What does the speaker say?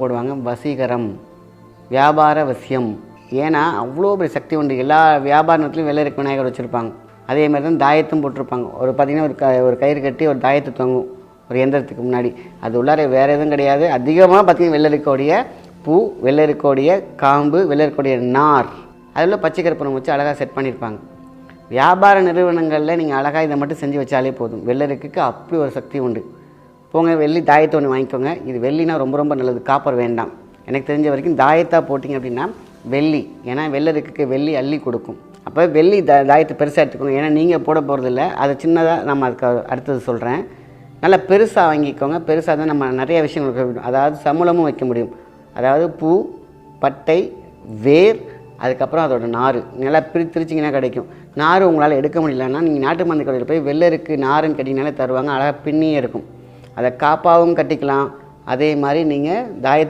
போடுவாங்க. வசீகரம் வியாபார வசியம். ஏன்னா அவ்வளோ பெரிய சக்தி உண்டு. எல்லா வியாபாரத்துலையும் வெள்ளரிக்க விநாயகர் வச்சுருப்பாங்க. அதே மாதிரி தான் தாயத்தும் போட்டிருப்பாங்க. ஒரு பார்த்திங்கன்னா ஒரு க ஒரு கயிறு கட்டி ஒரு தாயத்தை தொங்கும். ஒரு எந்திரத்துக்கு முன்னாடி. அது உள்ளார வேறு எதுவும் கிடையாது. அதிகமாக பார்த்திங்கன்னா வெள்ளரிக்கோடைய பூ வெள்ளரிக்கோடைய காம்பு வெள்ளரிக்கோடைய நார். அதில் பச்சை கருப்பணம் வச்சு அழகாக செட் பண்ணியிருப்பாங்க. வியாபார நிறுவனங்களில் நீங்கள் அழகாக இதை மட்டும் செஞ்சு வச்சாலே போதும். வெள்ளரிக்கு அப்படி ஒரு சக்தி உண்டு. போங்க வெள்ளி தாயத்தை ஒன்று வாங்கிக்கோங்க. இது வெள்ளினா ரொம்ப ரொம்ப நல்லது. காப்பர் வேண்டாம். எனக்கு தெரிஞ்ச வரைக்கும் தாயத்தாக போட்டிங்க அப்படின்னா வெள்ளி. ஏன்னா வெள்ளருக்கு வெள்ளி அள்ளி கொடுக்கும். அப்போ வெள்ளி த தாயத்தை பெருசாக எடுத்துக்கோங்க. ஏன்னா நீங்கள் போட போகிறதில்ல அதை சின்னதாக நம்ம அதுக்கு அடுத்தது சொல்கிறேன் நல்லா பெருசாக வாங்கிக்கோங்க. பெருசாக தான் நம்ம நிறைய விஷயங்கள் வைக்க முடியும். அதாவது சமூலமும் வைக்க முடியும். அதாவது பூ பட்டை வேர் அதுக்கப்புறம் அதோட நார் நல்லா பிரித்திருச்சிங்கன்னா கிடைக்கும். நார் உங்களால் எடுக்க முடியலன்னா நீங்கள் நாட்டு மருந்து கடையில் போய் வெள்ளருக்கு நாருன்னு கட்டிங்கனாலே தருவாங்க. அழகாக பின்னியே இருக்கும். அதை காப்பாகவும் கட்டிக்கலாம். அதே மாதிரி நீங்கள் தாய